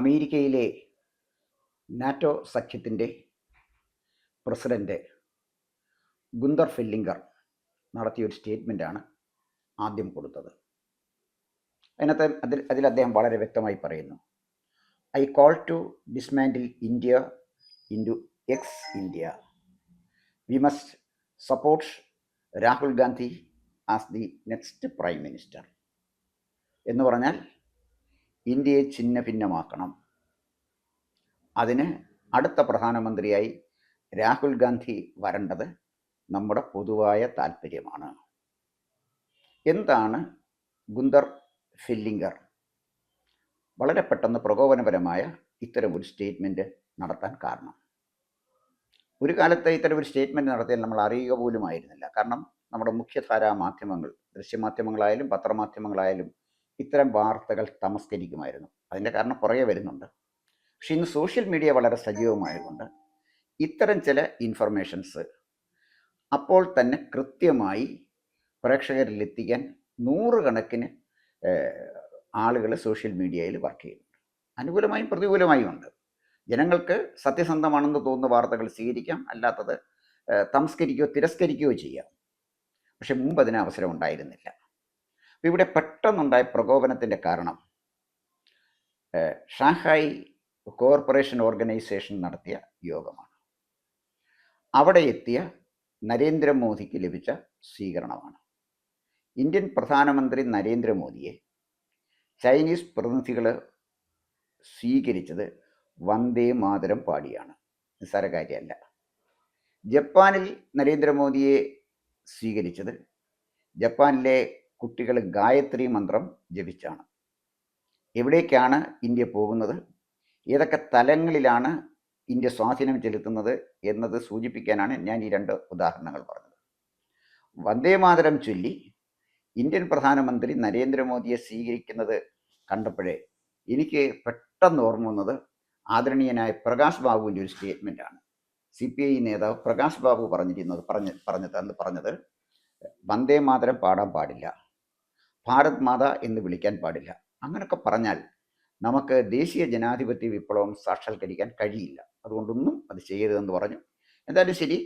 അമേരിക്കയിലെ നാറ്റോ സഖ്യത്തിന്റെ president Gunther Fehlinger നടത്തിയൊരു സ്റ്റേറ്റ്മെന്റാണ് ആദ്യം കൊടുത്തത്. അതിനകത്ത് അതിൽ അതിൽ അദ്ദേഹം വളരെ വ്യക്തമായി പറയുന്നു I call to dismantle India into ex India. We must support Rahul Gandhi as the next prime minister. എന്ന് പറഞ്ഞാൽ ഇന്ത്യയെ ഛിന്ന ഭിന്നമാക്കണം അതിന് അടുത്ത പ്രധാനമന്ത്രിയായി രാഹുൽ ഗാന്ധി വരേണ്ടത് നമ്മുടെ പൊതുവായ താല്പര്യമാണ്. എന്താണ് ഗുന്ദർ ഫില്ലിംഗർ? വളരെ പെട്ടെന്ന് പ്രകോപനപരമായ ഇത്തരം ഒരു സ്റ്റേറ്റ്മെന്റ് നടത്താൻ കാരണം. ഒരു കാലത്ത് ഇത്തരം ഒരു സ്റ്റേറ്റ്മെന്റ് നടത്തിയാൽ നമ്മൾ അറിയുക പോലുമായിരുന്നില്ല. കാരണം നമ്മുടെ മുഖ്യധാരാ മാധ്യമങ്ങൾ ദൃശ്യമാധ്യമങ്ങളായാലും പത്രമാധ്യമങ്ങളായാലും ഇത്തരം വാർത്തകൾ തമസ്കരിക്കുമായിരുന്നു. അതിന്റെ കാരണം കുറേ വരുന്നുണ്ട്. പക്ഷേ ഇന്ന് സോഷ്യൽ മീഡിയ വളരെ സജീവമായതുകൊണ്ട് ഇത്തരം ചില ഇൻഫർമേഷൻസ് അപ്പോൾ തന്നെ കൃത്യമായി പ്രേക്ഷകരിൽ എത്തിക്കാൻ നൂറുകണക്കിന് ആളുകൾ സോഷ്യൽ മീഡിയയിൽ വർക്ക് ചെയ്യുന്നുണ്ട്. അനുകൂലമായും പ്രതികൂലമായും ഉണ്ട്. ജനങ്ങൾക്ക് സത്യസന്ധമാണെന്ന് തോന്നുന്ന വാർത്തകൾ സ്വീകരിക്കാം. അല്ലാത്തത് തമസ്കരിക്കുകയോ തിരസ്കരിക്കുകയോ ചെയ്യാം. പക്ഷെ മുമ്പ് അതിന് അവസരം ഉണ്ടായിരുന്നില്ല. ഇവിടെ പെട്ടെന്നുണ്ടായ പ്രകോപനത്തിന്റെ കാരണം ഷാങ്ഹായ് കോർപ്പറേഷൻ ഓർഗനൈസേഷൻ നടത്തിയ യോഗമാണ്. അവിടെ എത്തിയ നരേന്ദ്രമോദിക്ക് ലഭിച്ച സ്വീകരണമാണ്. ഇന്ത്യൻ പ്രധാനമന്ത്രി നരേന്ദ്രമോദിയെ ചൈനീസ് പ്രതിനിധികൾ സ്വീകരിച്ചത് വന്ദേ മാതരം പാടിയാണ്. നിസ്സാര കാര്യമല്ല. ജപ്പാനിൽ നരേന്ദ്രമോദിയെ സ്വീകരിച്ചത് ജപ്പാനിലെ കുട്ടികൾ ഗായത്രി മന്ത്രം ജപിച്ചാണ്. എവിടേക്കാണ് ഇന്ത്യ പോകുന്നത്? ഏതൊക്കെ തലങ്ങളിലാണ് ഇന്ത്യ സ്വാധീനം ചെലുത്തുന്നത് എന്നത് സൂചിപ്പിക്കാനാണ് ഞാൻ ഈ രണ്ട് ഉദാഹരണങ്ങൾ പറഞ്ഞത്. വന്ദേമാതരം ചൊല്ലി ഇന്ത്യൻ പ്രധാനമന്ത്രി നരേന്ദ്രമോദിയെ സ്വീകരിക്കുന്നത് കണ്ടപ്പോഴേ എനിക്ക് പെട്ടെന്ന് ഓർമ്മ വന്നത് ആദരണീയനായ പ്രകാശ് ബാബുവിന്റെ ഒരു സ്റ്റേറ്റ്മെന്റാണ് സി പി ഐ നേതാവ് പ്രകാശ് ബാബു പറഞ്ഞിരുന്നത് പറഞ്ഞ് പറഞ്ഞത് അന്ന് പറഞ്ഞത് വന്ദേ മാതരം പാടാൻ പാടില്ല. ഭാരത് മാത എന്ന് വിളിക്കാൻ പാടില്ല. അങ്ങനെയൊക്കെ പറഞ്ഞാൽ നമുക്ക് ദേശീയ ജനാധിപത്യ വിപ്ലവം സാക്ഷാത്കരിക്കാൻ കഴിയില്ല. അതുകൊണ്ടൊന്നും അത് ചെയ്യരുതെന്ന് പറഞ്ഞു. എന്തായാലും ശരി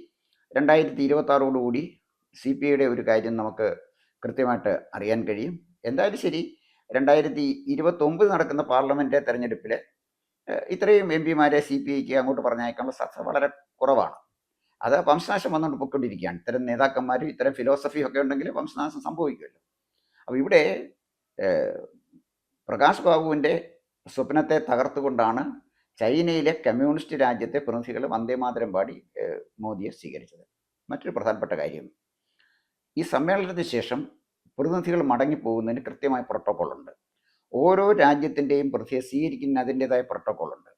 രണ്ടായിരത്തി ഇരുപത്തി സി പി ഐയുടെ ഒരു കാര്യം നമുക്ക് കൃത്യമായിട്ട് അറിയാൻ കഴിയും. എന്തായാലും ശരി രണ്ടായിരത്തി ഇരുപത്തൊമ്പത് നടക്കുന്ന പാർലമെന്റ് തെരഞ്ഞെടുപ്പിൽ ഇത്രയും എം പിമാരെ സി പി ഐക്ക് അങ്ങോട്ട് പറഞ്ഞയക്കാനുള്ള സാധ്യത വളരെ കുറവാണ്. അത് വംശനാശം വന്നുകൊണ്ട് പൊയ്ക്കൊണ്ടിരിക്കുകയാണ്. ഇത്തരം നേതാക്കന്മാരും ഇത്തരം ഫിലോസഫിയും ഒക്കെ ഉണ്ടെങ്കിൽ വംശനാശം സംഭവിക്കുമല്ലോ. അപ്പോൾ ഇവിടെ പ്രകാശ് ബാബുവിന്റെ സ്വപ്നത്തെ തകർത്തുകൊണ്ടാണ് ചൈനയിലെ കമ്മ്യൂണിസ്റ്റ് രാജ്യത്തെ പ്രതിനിധികൾ വന്ദേമാതരം പാടി മോദിയെ സ്വീകരിച്ചത്. മറ്റൊരു പ്രധാനപ്പെട്ട കാര്യം ഈ സമ്മേളനത്തിന് ശേഷം പ്രതിനിധികൾ മടങ്ങിപ്പോകുന്നതിന് കൃത്യമായ പ്രോട്ടോക്കോൾ ഉണ്ട്. ഓരോ രാജ്യത്തിന്റെയും പ്രതിയെ സ്വീകരിക്കുന്നതിന് അതിന്റെതായ പ്രോട്ടോക്കോൾ ഉണ്ട്.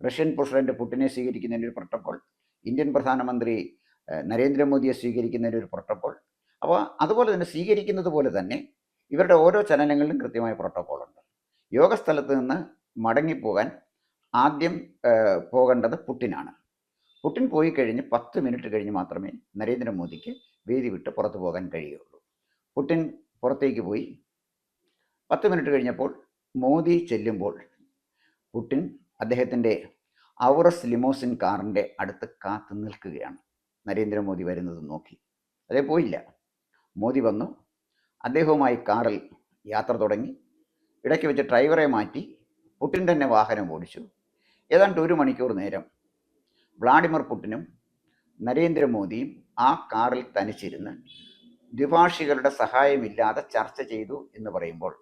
റഷ്യൻ പ്രസിഡന്റ് പുടിനെ സ്വീകരിക്കുന്നതിന് ഒരു പ്രോട്ടോക്കോൾ ഇന്ത്യൻ പ്രധാനമന്ത്രി നരേന്ദ്രമോദിയെ സ്വീകരിക്കുന്നതിന് ഒരു പ്രോട്ടോക്കോൾ അപ്പോൾ അതുപോലെ തന്നെ സ്വീകരിക്കുന്നത് പോലെ തന്നെ ഇവരുടെ ഓരോ ചലനങ്ങളിലും കൃത്യമായ പ്രോട്ടോക്കോൾ ഉണ്ട്. യോഗസ്ഥലത്ത് നിന്ന് മടങ്ങിപ്പോകാൻ ആദ്യം പോകേണ്ടത് പുട്ടിനാണ്. പുട്ടിൻ പോയി കഴിഞ്ഞ് പത്ത് മിനിറ്റ് കഴിഞ്ഞ് മാത്രമേ നരേന്ദ്രമോദിക്ക് വേദി വിട്ട് പുറത്തു പോകാൻ കഴിയുള്ളൂ. പുട്ടിൻ പുറത്തേക്ക് പോയി പത്ത് മിനിറ്റ് കഴിഞ്ഞപ്പോൾ മോദി ചെല്ലുമ്പോൾ പുട്ടിൻ അദ്ദേഹത്തിന്റെ ഔറസ് ലിമോസിൻ കാറിന്റെ അടുത്ത് കാത്തു നിൽക്കുകയാണ്. നരേന്ദ്രമോദി വരുന്നത് നോക്കി. അതേ പോയില്ല. മോദി വന്നു. അദ്ദേഹവുമായി കാറിൽ യാത്ര തുടങ്ങി. ഇടയ്ക്ക് വെച്ച് ഡ്രൈവറെ മാറ്റി പുട്ടിൻ തന്നെ വാഹനം ഓടിച്ചു. ഏതാണ്ട് ഒരു മണിക്കൂർ നേരം വ്ളാഡിമിർ പുട്ടിനും നരേന്ദ്രമോദിയും ആ കാറിൽ തനിച്ചിരുന്ന് ദ്വിഭാഷികളുടെ സഹായമില്ലാതെ ചർച്ച ചെയ്തു എന്ന് പറയുമ്പോൾ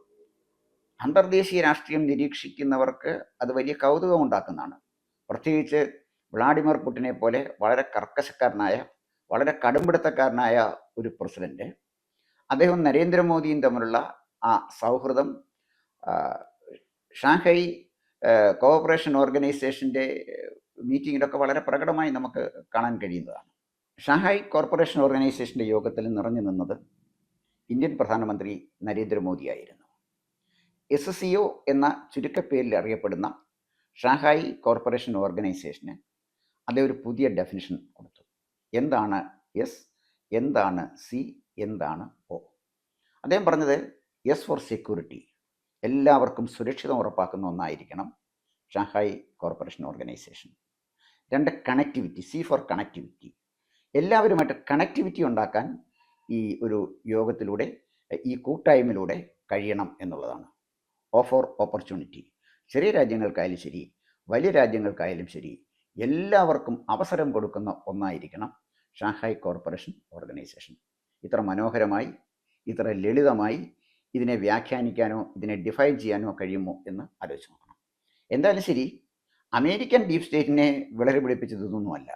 അന്തർദേശീയ രാഷ്ട്രീയം നിരീക്ഷിക്കുന്നവർക്ക് അത് വലിയ കൗതുകം ഉണ്ടാക്കുന്നതാണ് പ്രത്യേകിച്ച് വ്ളാഡിമിർ പുട്ടിനെ പോലെ വളരെ കർക്കശക്കാരനായ വളരെ കടുംപിടുത്തക്കാരനായ ഒരു പ്രസിഡന്റ് അദ്ദേഹം നരേന്ദ്രമോദിയും തമ്മിലുള്ള ആ സൗഹൃദം ഷാങ്ഹൈ കോഓപ്പറേഷൻ ഓർഗനൈസേഷന്റെ മീറ്റിങ്ങിലൊക്കെ വളരെ പ്രകടമായി നമുക്ക് കാണാൻ കഴിയുന്നതാണ്. ഷാങ്ഹായ് കോർപ്പറേഷൻ ഓർഗനൈസേഷന്റെ യോഗത്തിൽ നിറഞ്ഞു നിന്നത് ഇന്ത്യൻ പ്രധാനമന്ത്രി നരേന്ദ്രമോദിയായിരുന്നു എസ് സി ഒ എന്ന ചുരുക്കപ്പേരിൽ അറിയപ്പെടുന്ന ഷാങ്ഹായ് കോർപ്പറേഷൻ ഓർഗനൈസേഷന് അതേ ഒരു പുതിയ ഡെഫിനിഷൻ കൊടുത്തു. എന്താണ് എസ് എന്താണ് സി എന്താണ് ഒ അദ്ദേഹം പറഞ്ഞത് എസ് ഫോർ സെക്യൂരിറ്റി എല്ലാവർക്കും സുരക്ഷിതം ഉറപ്പാക്കുന്ന ഒന്നായിരിക്കണം ഷാങ്ഹായ് കോർപ്പറേഷൻ ഓർഗനൈസേഷൻ. രണ്ട് കണക്ടിവിറ്റി സി ഫോർ കണക്ടിവിറ്റി എല്ലാവരുമായിട്ട് കണക്ടിവിറ്റി ഉണ്ടാക്കാൻ ഈ ഒരു യോഗത്തിലൂടെ ഈ കൂട്ടായ്മയിലൂടെ കഴിയണം എന്നുള്ളതാണ്. ഓ ഫോർ ഓപ്പർച്യൂണിറ്റി ചെറിയ രാജ്യങ്ങൾക്കായാലും ശരി വലിയ രാജ്യങ്ങൾക്കായാലും ശരി എല്ലാവർക്കും അവസരം കൊടുക്കുന്ന ഒന്നായിരിക്കണം ഷാങ്ഹായ് കോർപ്പറേഷൻ ഓർഗനൈസേഷൻ. ഇത്ര മനോഹരമായി ഇത്ര ലളിതമായി ഇതിനെ വ്യാഖ്യാനിക്കാനോ ഇതിനെ ഡിഫൈൻ ചെയ്യാനോ കഴിയുമോ എന്ന് ആലോചിച്ച് നോക്കണം. എന്തായാലും ശരി അമേരിക്കൻ ഡീപ് സ്റ്റേറ്റിനെ വിളറി പിടിപ്പിച്ചതൊന്നുമല്ല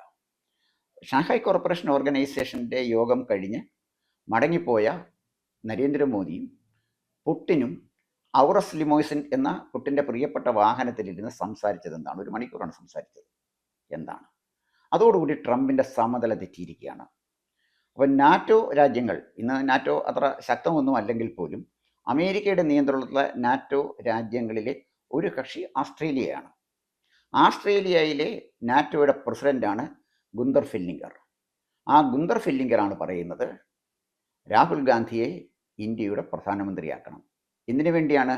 ഷാങ്ഹായ് കോർപ്പറേഷൻ ഓർഗനൈസേഷന്റെ യോഗം കഴിഞ്ഞ് മടങ്ങിപ്പോയ നരേന്ദ്രമോദിയും പുട്ടിനും ഔറസ് ലിമോയ്സിൻ എന്ന പുട്ടിന്റെ പ്രിയപ്പെട്ട വാഹനത്തിലിരുന്ന് സംസാരിച്ചത് എന്താണ് ഒരു മണിക്കൂറാണ് സംസാരിച്ചത്. എന്താണ്? അതോടുകൂടി ട്രംപിന്റെ സമതല തെറ്റിയിരിക്കുകയാണ്. അപ്പോൾ നാറ്റോ രാജ്യങ്ങൾ ഇന്ന് നാറ്റോ അത്ര ശക്തമൊന്നും അല്ലെങ്കിൽ പോലും അമേരിക്കയുടെ നിയന്ത്രണത്തിലുള്ള നാറ്റോ രാജ്യങ്ങളിലെ ഒരു കക്ഷി ആസ്ട്രേലിയയാണ്. ആസ്ട്രേലിയയിലെ നാറ്റോയുടെ പ്രസിഡന്റാണ് ഗുന്ദർ ഫില്ലിംഗർ. ആ ഗുന്ദർ ഫില്ലിംഗറാണ് പറയുന്നത് രാഹുൽ ഗാന്ധിയെ ഇന്ത്യയുടെ പ്രധാനമന്ത്രിയാക്കണം. എന്തിനു വേണ്ടിയാണ്?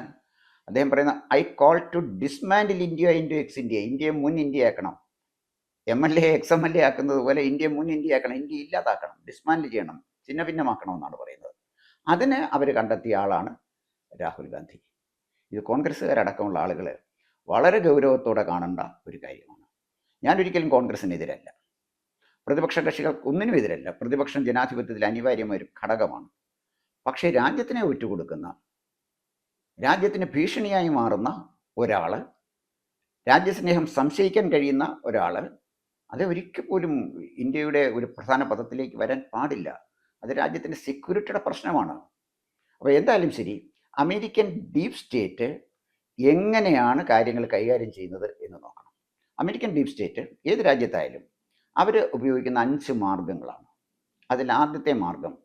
അദ്ദേഹം പറയുന്നത് I call to dismantle India into ex India ഇന്ത്യയെ മുൻ ഇന്ത്യ ആക്കണം M L A ex M L A ആക്കുന്നത് പോലെ ഇന്ത്യ മുൻ ഇന്ത്യ ആക്കണം ഇന്ത്യ ഇല്ലാതാക്കണം ഡിസ്മാൻഡിൽ ചെയ്യണം ചിഹ്ന ഭിന്നമാക്കണം എന്നാണ് പറയുന്നത്. അതിന് അവർ കണ്ടെത്തിയ ആളാണ് രാഹുൽ ഗാന്ധി. ഇത് കോൺഗ്രസ്സുകാരടക്കമുള്ള ആളുകൾ വളരെ ഗൗരവത്തോടെ കാണേണ്ട ഒരു കാര്യമാണ്. ഞാനൊരിക്കലും കോൺഗ്രസ്സിനെതിരല്ല. പ്രതിപക്ഷ കക്ഷികൾ ഒന്നിനും എതിരല്ല. പ്രതിപക്ഷം ജനാധിപത്യത്തിൽ അനിവാര്യമായ ഒരു ഘടകമാണ്. പക്ഷേ രാജ്യത്തിനെ ഒറ്റുകൊടുക്കുന്ന രാജ്യത്തിന് ഭീഷണിയായി മാറുന്ന ഒരാൾ രാജ്യസ്നേഹം സംശയിക്കാൻ കഴിയുന്ന ഒരാൾ അത് ഒരിക്കൽ പോലും ഇന്ത്യയുടെ ഒരു പ്രധാന പദത്തിലേക്ക് വരാൻ പാടില്ല. അത് രാജ്യത്തിന്റെ സെക്യൂരിറ്റിയുടെ പ്രശ്നമാണ്. അപ്പോൾ എന്തായാലും ശരി അമേരിക്കൻ ഡീപ് സ്റ്റേറ്റ് എങ്ങനെയാണ് കാര്യങ്ങൾ കൈകാര്യം ചെയ്യുന്നത് എന്ന് നോക്കണം. അമേരിക്കൻ ഡീപ് സ്റ്റേറ്റ് ഏത് രാജ്യത്തായാലും അവർ ഉപയോഗിക്കുന്ന അഞ്ച് മാർഗങ്ങളാണ് അതിൽ ആദ്യത്തെ മാർഗം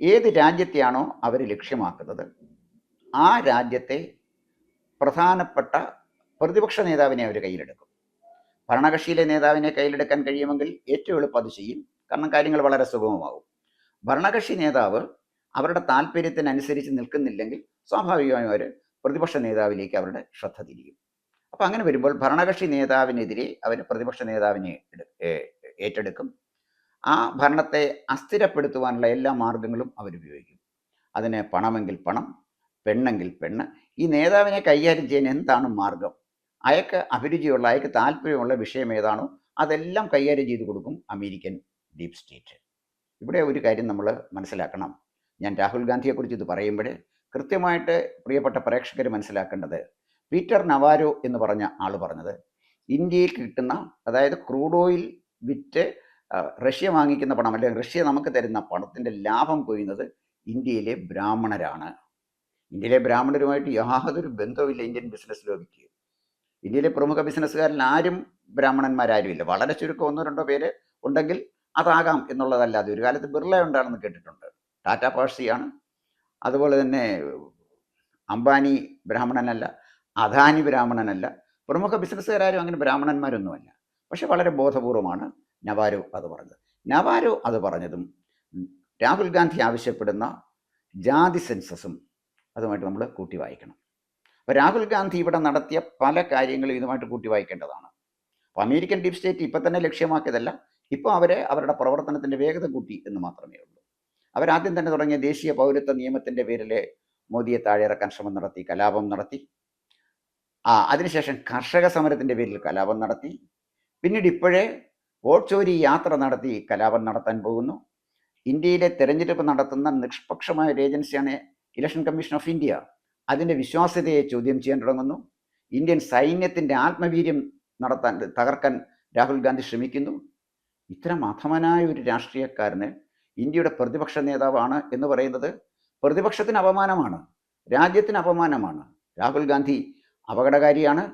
ഏത് രാജ്യത്തെയാണോ അവർ ലക്ഷ്യമാക്കുന്നത് ആ രാജ്യത്തെ പ്രധാനപ്പെട്ട പ്രതിപക്ഷ നേതാവിനെ അവർ കയ്യിലെടുക്കും. ഭരണകക്ഷിയിലെ നേതാവിനെ കയ്യിലെടുക്കാൻ കഴിയുമെങ്കിൽ ഏറ്റവും എളുപ്പം അത് ചെയ്യും. കാരണം കാര്യങ്ങൾ വളരെ സുഗമമാകും ഭരണകക്ഷി നേതാവ് അവരുടെ താല്പര്യത്തിനനുസരിച്ച് നിൽക്കുന്നില്ലെങ്കിൽ സ്വാഭാവികമായും അവർ പ്രതിപക്ഷ നേതാവിലേക്ക് അവരുടെ ശ്രദ്ധ തിരിയും. അപ്പോൾ അങ്ങനെ വരുമ്പോൾ ഭരണകക്ഷി നേതാവിനെതിരെ അവർ പ്രതിപക്ഷ നേതാവിനെ ഏറ്റെടുക്കും. ആ ഭരണത്തെ അസ്ഥിരപ്പെടുത്തുവാനുള്ള എല്ലാ മാർഗങ്ങളും അവരുപയോഗിക്കും അതിന് പണമെങ്കിൽ പണം പെണ്ണെങ്കിൽ പെണ്ണ്. ഈ നേതാവിനെ കൈകാര്യം ചെയ്യാൻ എന്താണ് മാർഗം? അയാൾക്ക് അഭിരുചിയുള്ള അയാൾക്ക് താല്പര്യമുള്ള വിഷയം ഏതാണോ അതെല്ലാം കൈകാര്യം ചെയ്ത് കൊടുക്കും അമേരിക്കൻ ഡീപ് സ്റ്റേറ്റ്. ഇവിടെ ഒരു കാര്യം നമ്മൾ മനസ്സിലാക്കണം. ഞാൻ രാഹുൽ ഗാന്ധിയെക്കുറിച്ച് ഇത് പറയുമ്പോൾ കൃത്യമായിട്ട് പ്രിയപ്പെട്ട പ്രേക്ഷകർ മനസ്സിലാക്കേണ്ടത് പീറ്റർ നവാരോ എന്ന് പറഞ്ഞ ആൾ പറഞ്ഞത് ഇന്ത്യയിൽ കിട്ടുന്ന അതായത് ക്രൂഡ് ഓയിൽ വിറ്റ് റഷ്യ വാങ്ങിക്കുന്ന പണം അല്ലെങ്കിൽ റഷ്യ നമുക്ക് തരുന്ന പണത്തിന്റെ ലാഭം കൊയ്യുന്നത് ഇന്ത്യയിലെ ബ്രാഹ്മണരാണ്. ഇന്ത്യയിലെ ബ്രാഹ്മണരുമായിട്ട് യാതൊരു ബന്ധവുമില്ല ഇന്ത്യൻ ബിസിനസ് ലോബിക്ക് ഇന്ത്യയിലെ പ്രമുഖ ബിസിനസ്സുകാരിൽ ആരും ബ്രാഹ്മണന്മാരാരുമില്ല. വളരെ ചുരുക്കം ഒന്നോ രണ്ടോ പേര് ഉണ്ടെങ്കിൽ അതാകാം എന്നുള്ളതല്ലാതെ ഒരു കാലത്ത് ബിർള ഉണ്ടാണെന്ന് കേട്ടിട്ടുണ്ട്. ടാറ്റ പാഴ്സിയാണ്. അതുപോലെ തന്നെ അംബാനി ബ്രാഹ്മണനല്ല അദാനി ബ്രാഹ്മണനല്ല. പ്രമുഖ ബിസിനസ്സുകാരും അങ്ങനെ ബ്രാഹ്മണന്മാരൊന്നുമല്ല. പക്ഷെ വളരെ ബോധപൂർവമാണ് നവാരോ അത് പറഞ്ഞത്. നവാരോ അത് പറഞ്ഞതും രാഹുൽ ഗാന്ധി ആവശ്യപ്പെടുന്ന ജാതി സെൻസസും അതുമായിട്ട് നമ്മൾ കൂട്ടി വായിക്കണം. അപ്പോൾ രാഹുൽ ഗാന്ധി ഇവിടെ നടത്തിയ പല കാര്യങ്ങളും ഇതുമായിട്ട് കൂട്ടി വായിക്കേണ്ടതാണ്. അപ്പോൾ അമേരിക്കൻ ഡീപ് സ്റ്റേറ്റ് ഇപ്പം തന്നെ ലക്ഷ്യമാക്കിയതല്ല ഇപ്പോൾ അവരെ അവരുടെ പ്രവർത്തനത്തിന്റെ വേഗത കൂട്ടി എന്ന് മാത്രമേ ഉള്ളൂ. അവരാദ്യം തന്നെ തുടങ്ങിയ ദേശീയ പൗരത്വ നിയമത്തിന്റെ പേരിൽ മോദിയെ താഴെയിറക്കാൻ ശ്രമം നടത്തി കലാപം നടത്തി. ആ അതിനുശേഷം കർഷക സമരത്തിന്റെ പേരിൽ കലാപം നടത്തി. പിന്നീട് ഇപ്പോഴേ വോട്ട് ചോരി യാത്ര നടത്തി കലാപം നടത്താൻ പോകുന്നു. ഇന്ത്യയിലെ തെരഞ്ഞെടുപ്പ് നടത്തുന്ന നിഷ്പക്ഷമായ ഒരു ഏജൻസിയാണ് ഇലക്ഷൻ കമ്മീഷൻ ഓഫ് ഇന്ത്യ. അതിന്റെ വിശ്വാസ്യതയെ ചോദ്യം ചെയ്യാൻ തുടങ്ങുന്നു. ഇന്ത്യൻ സൈന്യത്തിന്റെ ആത്മവീര്യം നടത്താൻ തകർക്കാൻ രാഹുൽ ഗാന്ധി ശ്രമിക്കുന്നു. ഇത്തരം അധമനായ ഒരു രാഷ്ട്രീയക്കാരന് ഇന്ത്യയുടെ പ്രതിപക്ഷ നേതാവാണ് എന്ന് പറയുന്നത് പ്രതിപക്ഷത്തിന് അപമാനമാണ് രാജ്യത്തിന് അപമാനമാണ്. രാഹുൽ ഗാന്ധി അപകടകാരിയാണ്.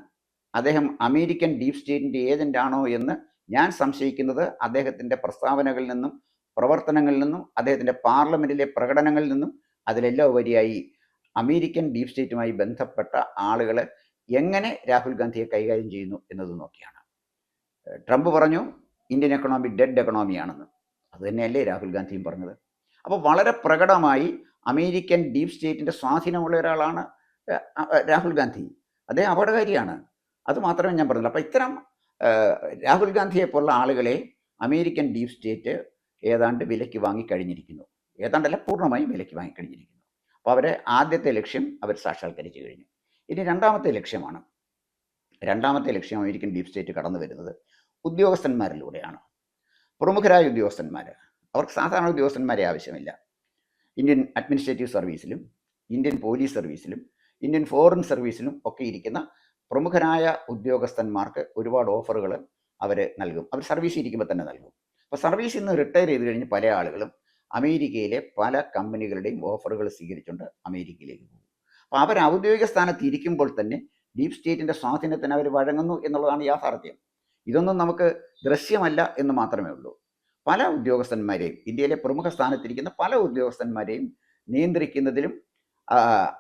അദ്ദേഹം അമേരിക്കൻ ഡീപ് സ്റ്റേറ്റിന്റെ ഏജന്റ് ആണോ എന്ന് ഞാൻ സംശയിക്കുന്നത് അദ്ദേഹത്തിന്റെ പ്രസ്താവനകളിൽ നിന്നും പ്രവർത്തനങ്ങളിൽ നിന്നും അദ്ദേഹത്തിന്റെ പാർലമെന്റിലെ പ്രകടനങ്ങളിൽ നിന്നും അതിലെല്ലാം ഉപരിയായി അമേരിക്കൻ ഡീപ് സ്റ്റേറ്റുമായി ബന്ധപ്പെട്ട ആളുകൾ എങ്ങനെ രാഹുൽ ഗാന്ധിയെ കൈകാര്യം ചെയ്യുന്നു എന്നത് നോക്കിയാണ്. ട്രംപ് പറഞ്ഞു ഇന്ത്യൻ എക്കണോമി ഡെഡ് എക്കണോമിയാണെന്ന്. അത് തന്നെയല്ലേ രാഹുൽ ഗാന്ധിയും പറഞ്ഞത്. അപ്പോൾ വളരെ പ്രകടമായി അമേരിക്കൻ ഡീപ് സ്റ്റേറ്റിന്റെ സ്വാധീനമുള്ള ഒരാളാണ് രാഹുൽ ഗാന്ധി. അദ്ദേഹം അപകടകാരിയാണ്. അത് മാത്രമേ ഞാൻ പറഞ്ഞുള്ളൂ. അപ്പോൾ ഇത്തരം രാഹുൽ ഗാന്ധിയെ പോലുള്ള ആളുകളെ അമേരിക്കൻ ഡീപ് സ്റ്റേറ്റ് ഏതാണ്ട് വിലയ്ക്ക് വാങ്ങിക്കഴിഞ്ഞിരിക്കുന്നു. ഏതാണ്ടല്ല പൂർണമായും വിലയ്ക്ക് വാങ്ങിക്കഴിഞ്ഞിരിക്കുന്നു. അപ്പോൾ അവരെ ആദ്യത്തെ ലക്ഷ്യം അവർ സാക്ഷാത്കരിച്ചു കഴിഞ്ഞു. ഇനി രണ്ടാമത്തെ ലക്ഷ്യമാണ്. രണ്ടാമത്തെ ലക്ഷ്യം അമേരിക്കൻ ഡീപ് സ്റ്റേറ്റ് കടന്നു വരുന്നത്. ഉദ്യോഗസ്ഥന്മാരിലൂടെയാണ്. പ്രമുഖരായ ഉദ്യോഗസ്ഥന്മാർ അവർക്ക് സാധാരണ ഉദ്യോഗസ്ഥന്മാരെ ആവശ്യമില്ല. ഇന്ത്യൻ അഡ്മിനിസ്ട്രേറ്റീവ് സർവീസിലും ഇന്ത്യൻ പോലീസ് സർവീസിലും ഇന്ത്യൻ ഫോറിൻ സർവീസിലും ഒക്കെ ഇരിക്കുന്ന പ്രമുഖരായ ഉദ്യോഗസ്ഥന്മാർക്ക് ഒരുപാട് ഓഫറുകൾ അവർ നൽകും. അവർ സർവീസ് ഇരിക്കുമ്പോൾ തന്നെ നൽകും. അപ്പോൾ സർവീസിൽ നിന്ന് റിട്ടയർ ചെയ്ത് കഴിഞ്ഞ് പല ആളുകളും അമേരിക്കയിലെ പല കമ്പനികളുടെയും ഓഫറുകൾ സ്വീകരിച്ചുകൊണ്ട് അമേരിക്കയിലേക്ക് പോകും. അപ്പോൾ അവർ ഔദ്യോഗിക സ്ഥാനത്ത് ഇരിക്കുമ്പോൾ തന്നെ ഡീപ് സ്റ്റേറ്റിന്റെ സ്വാധീനത്തിന് അവർ വഴങ്ങുന്നു എന്നുള്ളതാണ് യാഥാർത്ഥ്യം. ഇതൊന്നും നമുക്ക് ദൃശ്യമല്ല എന്ന് മാത്രമേ ഉള്ളൂ. പല ഉദ്യോഗസ്ഥന്മാരെയും ഇന്ത്യയിലെ പ്രമുഖ സ്ഥാനത്തിരിക്കുന്ന പല ഉദ്യോഗസ്ഥന്മാരെയും നിയന്ത്രിക്കുന്നതിലും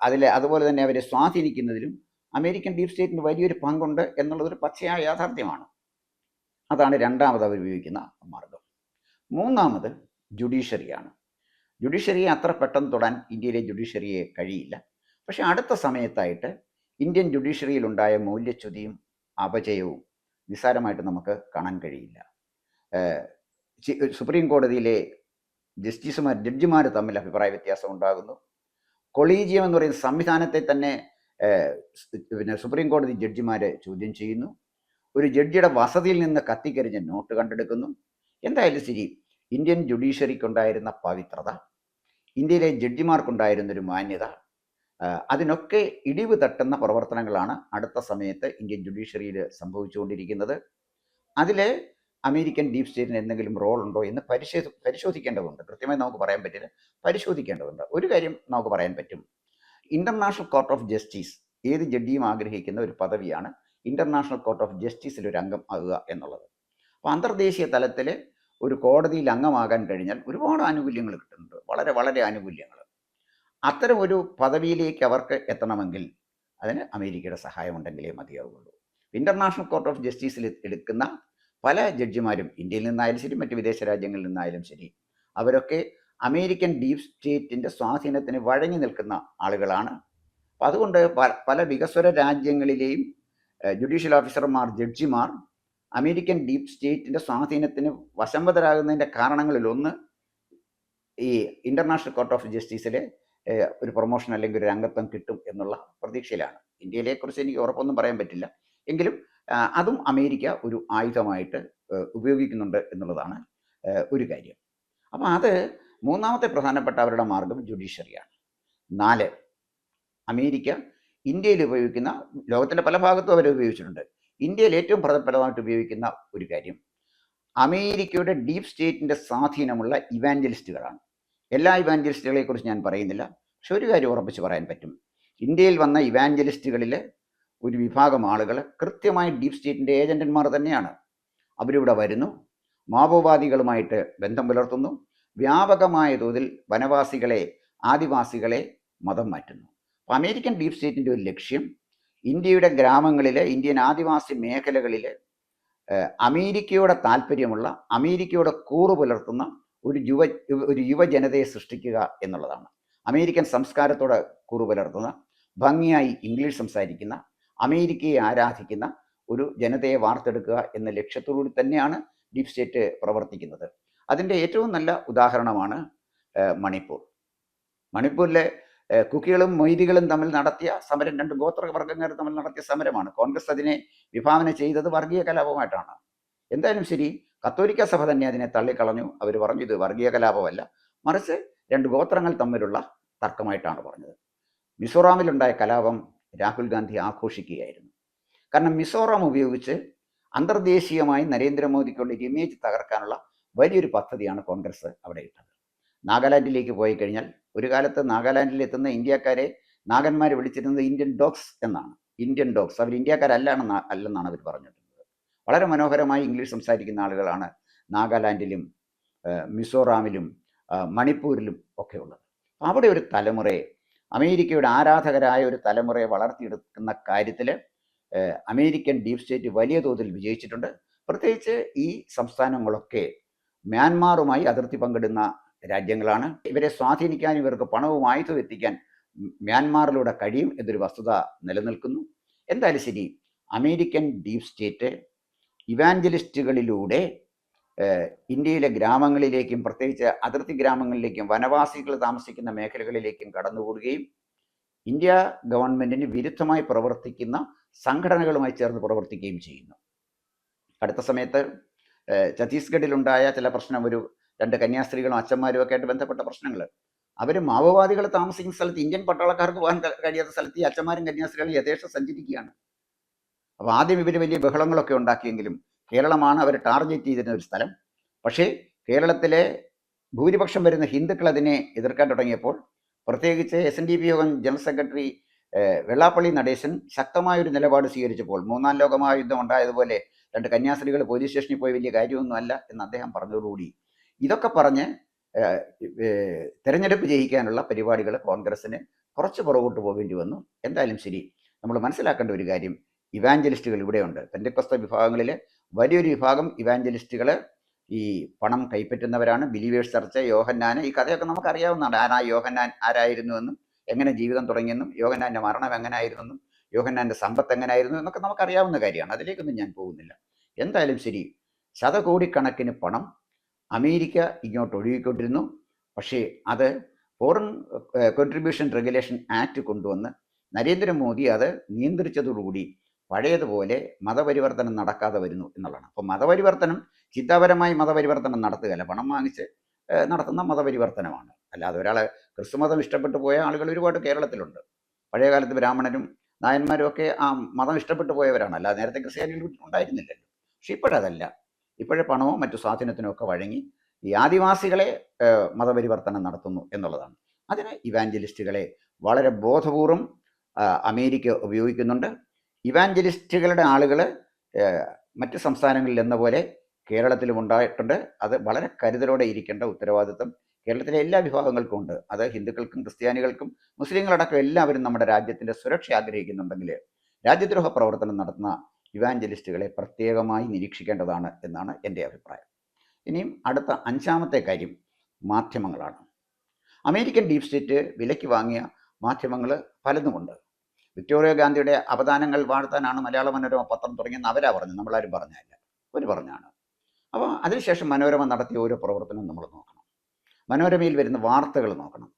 അതിലെ അതുപോലെ തന്നെ അവരെ സ്വാധീനിക്കുന്നതിലും അമേരിക്കൻ ഡീപ് സ്റ്റേറ്റിന് വലിയൊരു പങ്കുണ്ട് എന്നുള്ളതൊരു പച്ചയായ യാഥാർത്ഥ്യമാണ്. അതാണ് രണ്ടാമത് അവർ ഉപയോഗിക്കുന്ന മാർഗം. മൂന്നാമത് ജുഡീഷ്യറിയാണ്. ജുഡീഷ്യറിയെ അത്ര പെട്ടെന്ന് തൊടാൻ ഇന്ത്യയിലെ ജുഡീഷ്യറിയെ കഴിയില്ല. പക്ഷേ അടുത്ത സമയത്തായിട്ട് ഇന്ത്യൻ ജുഡീഷ്യറിയിലുണ്ടായ മൂല്യച്യുതിയും അപജയവും നിസ്സാരമായിട്ട് നമുക്ക് കാണാൻ കഴിയില്ല. സുപ്രീം കോടതിയിലെ ജസ്റ്റിസുമാർ ജഡ്ജിമാർ തമ്മിൽ അഭിപ്രായ വ്യത്യാസം ഉണ്ടാകുന്നു. കൊളീജിയം എന്ന് പറയുന്ന സംവിധാനത്തെ തന്നെ പിന്നെ സുപ്രീം കോടതി ജഡ്ജിമാർ ചോദ്യം ചെയ്യുന്നു. ഒരു ജഡ്ജിയുടെ വസതിയിൽ നിന്ന് കത്തിക്കരിഞ്ഞ നോട്ട് കണ്ടെടുക്കുന്നു. എന്തായാലും ശരി ഇന്ത്യൻ ജുഡീഷ്യറിക്കുണ്ടായിരുന്ന പവിത്രത ഇന്ത്യയിലെ ജഡ്ജിമാർക്കുണ്ടായിരുന്നൊരു മാന്യത അതിനൊക്കെ ഇടിവ് തട്ടുന്ന പ്രവർത്തനങ്ങളാണ് അടുത്ത സമയത്ത് ഇന്ത്യൻ ജുഡീഷ്യറിയിൽ സംഭവിച്ചുകൊണ്ടിരിക്കുന്നത്. അതിൽ അമേരിക്കൻ ഡീപ് സ്റ്റേറ്റിന് എന്തെങ്കിലും റോൾ ഉണ്ടോ എന്ന് പരിശോധി പരിശോധിക്കേണ്ടതുണ്ട്. കൃത്യമായി നമുക്ക് പറയാൻ പറ്റില്ല. പരിശോധിക്കേണ്ടതുണ്ട്. ഒരു കാര്യം നമുക്ക് പറയാൻ പറ്റും. ഇന്റർനാഷണൽ കോർട്ട് ഓഫ് ജസ്റ്റിസ് ഏത് ജഡ്ജിയും ആഗ്രഹിക്കുന്ന ഒരു പദവിയാണ് ഇന്റർനാഷണൽ കോർട്ട് ഓഫ് ജസ്റ്റിസിൽ ഒരു അംഗം ആകുക എന്നുള്ളത്. അപ്പോൾ അന്തർദേശീയ തലത്തിൽ ഒരു കോടതിയിൽ അംഗമാകാൻ കഴിഞ്ഞാൽ ഒരുപാട് ആനുകൂല്യങ്ങൾ കിട്ടുന്നുണ്ട്. വളരെ വളരെ ആനുകൂല്യങ്ങൾ. അത്തരം ഒരു പദവിയിലേക്ക് അവർക്ക് എത്തണമെങ്കിൽ അതിന് അമേരിക്കയുടെ സഹായം ഉണ്ടെങ്കിലേ മതിയാവുള്ളൂ ഇന്റർനാഷണൽ കോർട്ട് ഓഫ് ജസ്റ്റിസിൽ എടുക്കുന്ന പല ജഡ്ജിമാരും ഇന്ത്യയിൽ നിന്നായാലും ശരി മറ്റ് വിദേശ രാജ്യങ്ങളിൽ നിന്നായാലും ശരി അവരൊക്കെ അമേരിക്കൻ ഡീപ് സ്റ്റേറ്റിന്റെ സ്വാധീനത്തിന് വഴങ്ങി നിൽക്കുന്ന ആളുകളാണ്. അപ്പം അതുകൊണ്ട് പല വികസ്വര രാജ്യങ്ങളിലെയും ജുഡീഷ്യൽ ഓഫീസർമാർ ജഡ്ജിമാർ അമേരിക്കൻ ഡീപ് സ്റ്റേറ്റിന്റെ സ്വാധീനത്തിന് വശംവതരാകുന്നതിന്റെ കാരണങ്ങളിലൊന്ന് ഈ ഇന്റർനാഷണൽ കോർട്ട് ഓഫ് ജസ്റ്റിസിലെ ഒരു പ്രൊമോഷൻ അല്ലെങ്കിൽ ഒരു അംഗത്വം കിട്ടും എന്നുള്ള പ്രതീക്ഷയിലാണ്. ഇന്ത്യയിലേക്കുറിച്ച് എനിക്ക് ഉറപ്പൊന്നും പറയാൻ പറ്റില്ല. എങ്കിലും അതും അമേരിക്ക ഒരു ആയുധമായിട്ട് ഉപയോഗിക്കുന്നുണ്ട് എന്നുള്ളതാണ് ഒരു കാര്യം. അപ്പോൾ അത് മൂന്നാമത്തെ പ്രധാനപ്പെട്ട അവരുടെ മാർഗം ജുഡീഷ്യറിയാണ്. നാല് അമേരിക്ക ഇന്ത്യയിൽ ഉപയോഗിക്കുന്ന ലോകത്തിന്റെ പല ഭാഗത്തും അവർ ഉപയോഗിച്ചിട്ടുണ്ട്. ഇന്ത്യയിൽ ഏറ്റവും പ്രധാനപ്പെട്ടതായിട്ട് ഉപയോഗിക്കുന്ന ഒരു കാര്യം. അമേരിക്കയുടെ ഡീപ് സ്റ്റേറ്റിന്റെ സ്വാധീനമുള്ള ഇവാഞ്ചലിസ്റ്റുകളാണ്. എല്ലാ ഇവാഞ്ചലിസ്റ്റുകളെ കുറിച്ച് ഞാൻ പറയുന്നില്ല. പക്ഷെ ഒരു കാര്യം ഉറപ്പിച്ച് പറയാൻ പറ്റും. ഇന്ത്യയിൽ വന്ന ഇവാഞ്ചലിസ്റ്റുകളിൽ ഒരു വിഭാഗം ആളുകൾ കൃത്യമായി ഡീപ് സ്റ്റേറ്റിന്റെ ഏജന്റന്മാർ തന്നെയാണ്. അവരിവിടെ വരുന്നു. മാവോവാദികളുമായിട്ട് ബന്ധം പുലർത്തുന്നു. വ്യാപകമായ തോതിൽ വനവാസികളെ ആദിവാസികളെ മതം മാറ്റുന്നു. അപ്പോൾ അമേരിക്കൻ ഡീപ് സ്റ്റേറ്റിന്റെ ഒരു ലക്ഷ്യം ഇന്ത്യയുടെ ഗ്രാമങ്ങളിലെ ഇന്ത്യൻ ആദിവാസി മേഖലകളിലെ അമേരിക്കയുടെ താല്പര്യമുള്ള അമേരിക്കയുടെ കൂറു പുലർത്തുന്ന ഒരു യുവ ഒരു യുവജനതയെ സൃഷ്ടിക്കുക എന്നുള്ളതാണ്. അമേരിക്കൻ സംസ്കാരത്തോടെ കൂറു പുലർത്തുന്ന ഭംഗിയായി ഇംഗ്ലീഷ് സംസാരിക്കുന്ന അമേരിക്കയെ ആരാധിക്കുന്ന ഒരു ജനതയെ വാർത്തെടുക്കുക എന്ന ലക്ഷ്യത്തോടുകൂടി തന്നെയാണ് ഡീപ് സ്റ്റേറ്റ് പ്രവർത്തിക്കുന്നത്. അതിന്റെ ഏറ്റവും നല്ല ഉദാഹരണമാണ് മണിപ്പൂർ. മണിപ്പൂരിലെ കുക്കികളും മൊയ്തികളും തമ്മിൽ നടത്തിയ സമരം രണ്ട് ഗോത്രവർഗങ്ങൾ തമ്മിൽ നടത്തിയ സമരമാണ്. കോൺഗ്രസ് അതിനെ വിഭാവന ചെയ്തത് വർഗീയ കലാപമായിട്ടാണ് എന്തായാലും ശരി കത്തോലിക്ക സഭ തന്നെ അതിനെ തള്ളിക്കളഞ്ഞു. അവർ പറഞ്ഞു ഇത് വർഗീയ കലാപമല്ല. മറിച്ച് രണ്ട് ഗോത്രങ്ങൾ തമ്മിലുള്ള തർക്കമായിട്ടാണ് പറഞ്ഞത്. മിസോറാമിലുണ്ടായ കലാപം രാഹുൽ ഗാന്ധി ആഘോഷിക്കുകയായിരുന്നു. കാരണം മിസോറാം ഉപയോഗിച്ച് അന്തർദേശീയമായി നരേന്ദ്രമോദിക്കുള്ള ഇമേജ് തകർക്കാനുള്ള വലിയൊരു പദ്ധതിയാണ് കോൺഗ്രസ് അവിടെ ഇട്ടത്. നാഗാലാൻഡിലേക്ക് പോയി കഴിഞ്ഞാൽ ഒരു കാലത്ത് നാഗാലാൻഡിൽ എത്തുന്ന ഇന്ത്യക്കാരെ നാഗന്മാർ വിളിച്ചിരുന്നത് ഇന്ത്യൻ ഡോഗ്സ് എന്നാണ്. Indian dogs. അവർ ഇന്ത്യക്കാരല്ലാണ് അല്ലെന്നാണ് അവർ പറഞ്ഞിട്ടുള്ളത് വളരെ മനോഹരമായി ഇംഗ്ലീഷ് സംസാരിക്കുന്ന ആളുകളാണ് നാഗാലാൻഡിലും മിസോറാമിലും മണിപ്പൂരിലും ഒക്കെ ഉള്ളത്. അവിടെ ഒരു തലമുറയെ അമേരിക്കയുടെ ആരാധകരായ ഒരു തലമുറയെ വളർത്തിയെടുക്കുന്ന കാര്യത്തിൽ അമേരിക്കൻ ഡീപ് സ്റ്റേറ്റ് വലിയ തോതിൽ വിജയിച്ചിട്ടുണ്ട്. പ്രത്യേകിച്ച് ഈ സംസ്ഥാനങ്ങളൊക്കെ മ്യാൻമാറുമായി അതിർത്തി പങ്കിടുന്ന രാജ്യങ്ങളാണ്. ഇവരെ സ്വാധീനിക്കാൻ ഇവർക്ക് പണവും ആയുധവും എത്തിക്കാൻ മ്യാൻമാറിലൂടെ കഴിയും എന്നൊരു വസ്തുത നിലനിൽക്കുന്നു. എന്തായാലും ശരി അമേരിക്കൻ ഡീപ് സ്റ്റേറ്റ് ഇവാഞ്ചലിസ്റ്റുകളിലൂടെ ഇന്ത്യയിലെ ഗ്രാമങ്ങളിലേക്കും പ്രത്യേകിച്ച് അതിർത്തി ഗ്രാമങ്ങളിലേക്കും വനവാസികൾ താമസിക്കുന്ന മേഖലകളിലേക്കും കടന്നുകൂടുകയും ഇന്ത്യ ഗവൺമെന്റിന് വിരുദ്ധമായി പ്രവർത്തിക്കുന്ന സംഘടനകളുമായി ചേർന്ന് പ്രവർത്തിക്കുകയും ചെയ്യുന്നു. അടുത്ത സമയത്ത് ഛത്തീസ്ഗഡിലുണ്ടായ ചില പ്രശ്നം ഒരു രണ്ട് കന്യാസ്ത്രീകളും അച്ഛന്മാരും ഒക്കെ ആയിട്ട് ബന്ധപ്പെട്ട പ്രശ്നങ്ങൾ അവർ മാവോവാദികൾ താമസിക്കുന്ന സ്ഥലത്ത് ഇന്ത്യൻ പട്ടാളക്കാർക്ക് പോകാൻ കഴിയാത്ത സ്ഥലത്ത് ഈ അച്ഛന്മാരും കന്യാസ്ത്രീകളും യഥേഷ്ടം സഞ്ചരിക്കുകയാണ്. അപ്പോൾ ആദ്യം ഇവർ വലിയ ബഹളങ്ങളൊക്കെ ഉണ്ടാക്കിയെങ്കിലും കേരളമാണ് അവർ ടാർഗറ്റ് ചെയ്തിരുന്ന ഒരു സ്ഥലം. പക്ഷേ കേരളത്തിലെ ഭൂരിപക്ഷം വരുന്ന ഹിന്ദുക്കൾ അതിനെ എതിർക്കാൻ തുടങ്ങിയപ്പോൾ പ്രത്യേകിച്ച് എസ് എൻ ഡി പി യോഗം ജനറൽ സെക്രട്ടറി വെള്ളാപ്പള്ളി നടേശൻ ശക്തമായൊരു നിലപാട് സ്വീകരിച്ചപ്പോൾ മൂന്നാം ലോകമഹായുദ്ധം ഉണ്ടായതുപോലെ രണ്ട് കന്യാസ്ത്രീകൾ പോലീസ് സ്റ്റേഷനിൽ പോയി വലിയ കാര്യമൊന്നുമല്ല എന്ന് അദ്ദേഹം പറഞ്ഞതോടുകൂടി ഇതൊക്കെ പറഞ്ഞ് തെരഞ്ഞെടുപ്പ് ജയിക്കാനുള്ള പരിപാടികൾ കോൺഗ്രസ്സിന് കുറച്ച് പുറകോട്ട് പോകേണ്ടി വന്നു. എന്തായാലും ശരി നമ്മൾ മനസ്സിലാക്കേണ്ട ഒരു കാര്യം ഇവാഞ്ചലിസ്റ്റുകൾ ഇവിടെയുണ്ട്. പെന്തക്കോസ്ത വിഭാഗങ്ങളിൽ വലിയൊരു വിഭാഗം ഇവാഞ്ചലിസ്റ്റുകൾ ഈ പണം കൈപ്പറ്റുന്നവരാണ്. ബിലീവേഴ്സ് ചർച്ച യോഹന്നാന് ഈ കഥയൊക്കെ നമുക്ക് അറിയാവുന്നതാണ് ആരാ യോഹന്നാൻ? ആരായിരുന്നുവെന്നും? എങ്ങനെ ജീവിതം തുടങ്ങിയെന്നും? യോഹന്നാന്റെ മരണം എങ്ങനെയായിരുന്നെന്നും യോഹന്നാന്റെ സമ്പത്ത് എങ്ങനെയായിരുന്നു എന്നൊക്കെ നമുക്കറിയാവുന്ന കാര്യമാണ്. അതിലേക്കൊന്നും ഞാൻ പോകുന്നില്ല. എന്തായാലും ശരി ശതകോടിക്കണക്കിന് പണം അമേരിക്ക ഇങ്ങോട്ട് ഒഴുകിക്കൊണ്ടിരുന്നു. പക്ഷേ അത് ഫോറിൻ കോൺട്രിബ്യൂഷൻ റെഗുലേഷൻ ആക്ട് കൊണ്ടുവന്ന് നരേന്ദ്രമോദി അത് നിയന്ത്രിച്ചതോടുകൂടി പഴയതുപോലെ മതപരിവർത്തനം നടക്കാതെ വരുന്നു എന്നുള്ളതാണ്. അപ്പോൾ മതപരിവർത്തനം ചിന്താപരമായി മതപരിവർത്തനം നടത്തുകയല്ല പണം വാങ്ങിച്ച് നടത്തുന്ന മതപരിവർത്തനമാണ്. അല്ലാതെ ഒരാൾ ക്രിസ്തുമതം ഇഷ്ടപ്പെട്ടു പോയ ആളുകൾ ഒരുപാട് കേരളത്തിലുണ്ട്. പഴയകാലത്ത് ബ്രാഹ്മണരും നായന്മാരും ഒക്കെ ആ മതം ഇഷ്ടപ്പെട്ടു പോയവരാണ്. അല്ലാതെ നേരത്തെ ക്രിസ്ത്യാനികൾ ഉണ്ടായിരുന്നില്ലല്ലോ. പക്ഷെ ഇപ്പോഴതല്ല. ഇപ്പോഴേ പണമോ മറ്റു സ്വാധീനത്തിനോ ഒക്കെ വഴങ്ങി ഈ ആദിവാസികളെ മതപരിവർത്തനം നടത്തുന്നു എന്നുള്ളതാണ്. അതിന് ഇവാഞ്ചലിസ്റ്റുകളെ വളരെ ബോധപൂർവം അമേരിക്ക ഉപയോഗിക്കുന്നുണ്ട്. ഇവാഞ്ചലിസ്റ്റുകളുടെ ആളുകൾ മറ്റ് സംസ്ഥാനങ്ങളിൽ എന്ന പോലെ കേരളത്തിലും ഉണ്ടായിട്ടുണ്ട്. അത് വളരെ കരുതലോടെ ഇരിക്കേണ്ട ഉത്തരവാദിത്വം കേരളത്തിലെ എല്ലാ വിഭാഗങ്ങൾക്കും ഉണ്ട്. അത് ഹിന്ദുക്കൾക്കും ക്രിസ്ത്യാനികൾക്കും മുസ്ലിങ്ങളടക്കം എല്ലാവരും നമ്മുടെ രാജ്യത്തിന്റെ സുരക്ഷ ആഗ്രഹിക്കുന്നുണ്ടെങ്കിൽ രാജ്യദ്രോഹ പ്രവർത്തനം നടത്തുന്ന ഇവാഞ്ചലിസ്റ്റുകളെ പ്രത്യേകമായി നിരീക്ഷിക്കേണ്ടതാണ് എന്നാണ് എന്റെ അഭിപ്രായം. ഇനിയും അടുത്ത അഞ്ചാമത്തെ കാര്യം മാധ്യമങ്ങളാണ്. അമേരിക്കൻ ഡീപ് സ്റ്റേറ്റ് വിലയ്ക്ക് വാങ്ങിയ മാധ്യമങ്ങൾ പലതുമുണ്ട്. വിക്ടോറിയ ഗാന്ധിയുടെ അവദാനങ്ങൾ വാഴ്ത്താനാണ് മലയാള മനോരമ പത്രം തുടങ്ങിയെന്ന് അവരാ പറഞ്ഞു നമ്മളാരും പറഞ്ഞല്ല ഒരു പറഞ്ഞാണ്. അപ്പോൾ അതിനുശേഷം മനോരമ നടത്തിയ ഓരോ പ്രവർത്തനവും നമ്മൾ നോക്കണം. മനോരമയിൽ വരുന്ന വാർത്തകൾ നോക്കണം.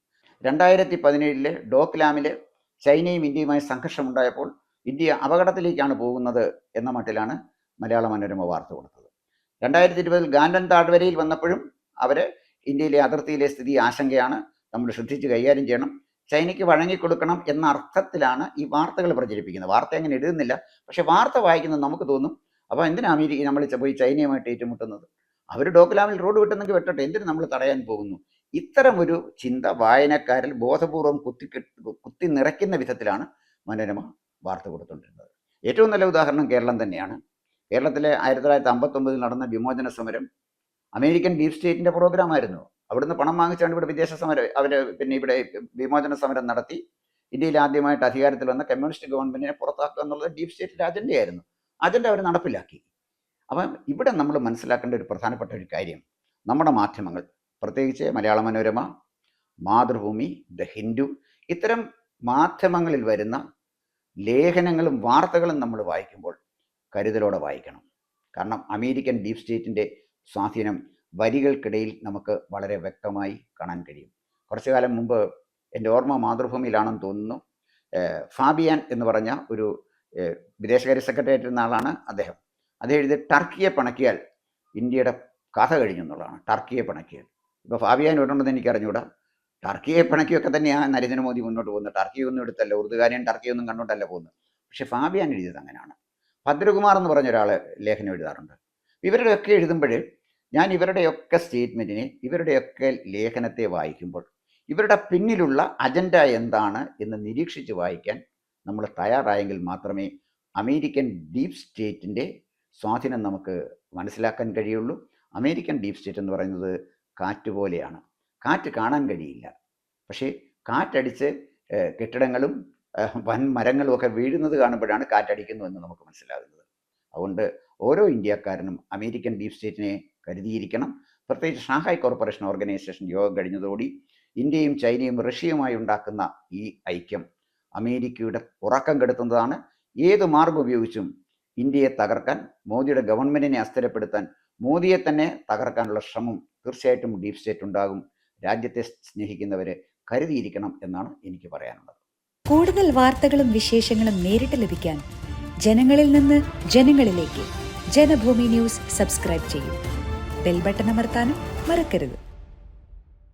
രണ്ടായിരത്തി പതിനേഴിലെ ഡോക്ലാമിലെ ചൈനയും ഇന്ത്യയുമായി സംഘർഷമുണ്ടായപ്പോൾ ഇന്ത്യ അപകടത്തിലേക്കാണ് പോകുന്നത് എന്ന മട്ടിലാണ് മലയാള മനോരമ വാർത്ത കൊടുത്തത്. രണ്ടായിരത്തി ഇരുപതിൽ ഗാൻഡൻ താഴ്വരയിൽ വന്നപ്പോഴും അവർ ഇന്ത്യയിലെ അതിർത്തിയിലെ സ്ഥിതി ആശങ്കയാണ്. നമ്മൾ ശ്രദ്ധിച്ച് കൈകാര്യം ചെയ്യണം. ചൈനയ്ക്ക് വഴങ്ങിക്കൊടുക്കണം എന്ന അർത്ഥത്തിലാണ് ഈ വാർത്തകൾ പ്രചരിപ്പിക്കുന്നത്. വാർത്ത അങ്ങനെ എഴുതുന്നില്ല. പക്ഷേ വാർത്ത വായിക്കുന്നത് നമുക്ക് തോന്നും അപ്പോൾ എന്തിനാ അമേരിക്ക നമ്മൾ പോയി ചൈനയുമായിട്ട് ഏറ്റുമുട്ടുന്നത്? അവർ ഡോക്ലാമിൽ റോഡ് വിട്ടെന്നെങ്കിൽ വെട്ടട്ടെ. എന്തിനു നമ്മൾ തടയാൻ പോകുന്നു? ഇത്തരം ഒരു ചിന്ത വായനക്കാരിൽ ബോധപൂർവം കുത്തി കുത്തി നിറയ്ക്കുന്ന വിധത്തിലാണ് മനോരമ വാർത്ത കൊടുത്തുകൊണ്ടിരുന്നത്. ഏറ്റവും നല്ല ഉദാഹരണം കേരളം തന്നെയാണ്. കേരളത്തിലെ ആയിരത്തി തൊള്ളായിരത്തി അമ്പത്തൊമ്പതിൽ നടന്ന വിമോചന സമരം അമേരിക്കൻ ഡീപ് പ്രോഗ്രാം ആയിരുന്നു. അവിടുന്ന് പണം വാങ്ങിച്ചാണ് ഇവിടെ വിദേശ സമരം അവർ പിന്നെ ഇവിടെ വിമോചന സമരം നടത്തി. ഇന്ത്യയിൽ ആദ്യമായിട്ട് അധികാരത്തിൽ വന്ന കമ്മ്യൂണിസ്റ്റ് ഗവൺമെന്റിനെ പുറത്താക്കുക എന്നുള്ളത് ഡീപ് സ്റ്റേറ്റിന്റെ അജണ്ടയായിരുന്നു അജണ്ട അവർ നടപ്പിലാക്കി. അപ്പം ഇവിടെ നമ്മൾ മനസ്സിലാക്കേണ്ട ഒരു പ്രധാനപ്പെട്ട ഒരു കാര്യം. നമ്മുടെ മാധ്യമങ്ങൾ പ്രത്യേകിച്ച് മലയാള മനോരമ മാതൃഭൂമി ദ ഹിന്ദു ഇത്തരം മാധ്യമങ്ങളിൽ വരുന്ന ലേഖനങ്ങളും വാർത്തകളും നമ്മൾ വായിക്കുമ്പോൾ കരുതലോടെ വായിക്കണം. കാരണം അമേരിക്കൻ ഡീപ് സ്റ്റേറ്റിന്റെ സ്വാധീനം വരികൾക്കിടയിൽ നമുക്ക് വളരെ വ്യക്തമായി കാണാൻ കഴിയും. കുറച്ചു കാലം മുമ്പ് എന്റെ ഓർമ്മ മാതൃഭൂമിയിലാണെന്ന് തോന്നുന്നു. ഫാബിയാൻ എന്ന് പറഞ്ഞ ഒരു വിദേശകാര്യ സെക്രട്ടറി ആയിരുന്ന ആളാണ് അദ്ദേഹം. അദ്ദേഹം എഴുതി ടർക്കിയെ പണക്കിയാൽ ഇന്ത്യയുടെ കഥ കഴിഞ്ഞു എന്നുള്ളതാണ്. ടർക്കിയെ പിണക്കിയാൽ. ഇപ്പോൾ ഫാബിയാൻ എവിടെയുണ്ടെന്ന് എനിക്ക് അറിഞ്ഞുകൂടാ ടർക്കിയെ പിണക്കിയൊക്കെ തന്നെയാണ് നരേന്ദ്രമോദി മുന്നോട്ട് പോകുന്നത്. ടർക്കി ഒന്നും എടുത്തല്ല ഉറുദുകാരെയും ടർക്കി ഒന്നും കണ്ടോണ്ടല്ല പോകുന്നത്. പക്ഷെ ഫാബിയാൻ എഴുതിയത് അങ്ങനെയാണ്. ഭദ്രകുമാർ എന്ന് പറഞ്ഞ ഒരാൾ ലേഖനം എഴുതാറുണ്ട്. ഇവരുടെയൊക്കെ എഴുതുമ്പോൾ ഞാൻ ഇവരുടെയൊക്കെ സ്റ്റേറ്റ്മെന്റിനെ ഇവരുടെയൊക്കെ ലേഖനത്തെ വായിക്കുമ്പോൾ ഇവരുടെ പിന്നിലുള്ള അജണ്ട എന്താണ് എന്ന് നിരീക്ഷിച്ച് വായിക്കാൻ നമ്മൾ തയ്യാറായെങ്കിൽ മാത്രമേ അമേരിക്കൻ ഡീപ് സ്റ്റേറ്റിന്റെ സ്വാധീനം നമുക്ക് മനസ്സിലാക്കാൻ കഴിയുള്ളൂ. അമേരിക്കൻ ഡീപ് സ്റ്റേറ്റ് എന്ന് പറയുന്നത് കാറ്റ് പോലെയാണ് കാറ്റ് കാണാൻ കഴിയില്ല. പക്ഷേ കാറ്റടിച്ച് കെട്ടിടങ്ങളും വൻ മരങ്ങളും ഒക്കെ വീഴുന്നത് കാണുമ്പോഴാണ് കാറ്റടിക്കുന്നു എന്ന് നമുക്ക് മനസ്സിലാകുന്നത്. അതുകൊണ്ട് ഓരോ ഇന്ത്യക്കാരനും അമേരിക്കൻ ഡീപ് സ്റ്റേറ്റിനെ കരുതിയിരിക്കണം. പ്രത്യേകിച്ച് ഷാങ്ഹായ് കോർപ്പറേഷൻ ഓർഗനൈസേഷൻ യോഗം കഴിഞ്ഞതോടി ഇന്ത്യയും ചൈനയും റഷ്യയുമായി ഉണ്ടാക്കുന്ന ഈ ഐക്യം അമേരിക്കയുടെ ഉറക്കം കെടുത്തുന്നതാണ്. ഏത് മാർഗം ഉപയോഗിച്ചും ഇന്ത്യയെ തകർക്കാൻ മോദിയുടെ ഗവൺമെന്റിനെ അസ്ഥിരപ്പെടുത്താൻ മോദിയെ തന്നെ തകർക്കാനുള്ള ശ്രമം തീർച്ചയായിട്ടും ഡീപ് സ്റ്റേറ്റ് ഉണ്ടാകും. രാജ്യത്തെ സ്നേഹിക്കുന്നവരെ കരുതിയിരിക്കണം എന്നാണ് എനിക്ക് പറയാനുള്ളത്. കൂടുതൽ വാർത്തകളും വിശേഷങ്ങളും നേരിട്ട് ലഭിക്കാൻ ജനങ്ങളിൽ നിന്ന് ജനങ്ങളിലേക്ക് ജനഭൂമി ന്യൂസ് സബ്സ്ക്രൈബ് ചെയ്യും. ബെൽ ബട്ടൺ അമർത്താനും മറക്കരുത്.